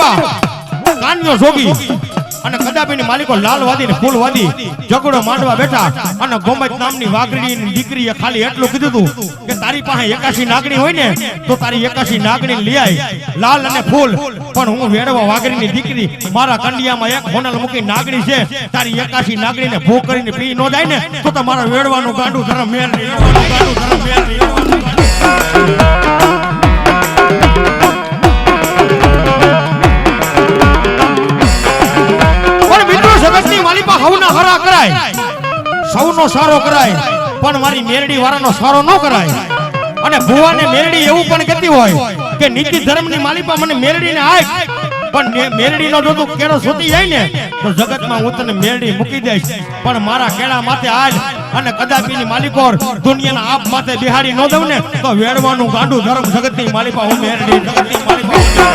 માલિપા કાન્યો જોગી. અને કદાબીની માલિકો લાલવાદી ફૂલવાદી ઝઘડો માંડવા બેઠા અને ગોમત નામની વાઘડીની દીકરીએ ખાલી એટલું કીધું હતું કે તારી પાસે એકાશી નાગણી હોય ને, તો તારી એકાશી નાગણી લઈ આય. લાલ અને ફૂલ. પણ હું વેડવા વાઘડીની દીકરી, મારા કંડિયામાં એક હોનલ મૂકી નાગણી છે. તારી એકાશી નાગણીને ભૂખ કરીને પી ન જાય ને, તો તમારા વેડવાનું ગાંડું ધરમ મેર ગાંડું ધરમ મેર માલિપા હરા કરાય. સૌનો સારો કરાય. પણ મારી મેરડી વાળાનો સારો ન કરાય. અને ભુવાને મેરડી એવું પણ કહેતી હોય કે નીતિ ધર્મની માલિપા મને મેરડીને આય પણ મેરડીનો જો તું કેળો સોતી જાય ને, તો જગતમાં હું તને મેરડી મૂકી દઈશ. પણ મારા કેળા માથે આજ અને કદાપીની માલિકોર દુનિયાના આપ માથે બિહારી ન દઉં ને, તો વેડવાનું ગાંડું ધર્મ જગતની માલિપા હું મેરડી, જગતની માલિપા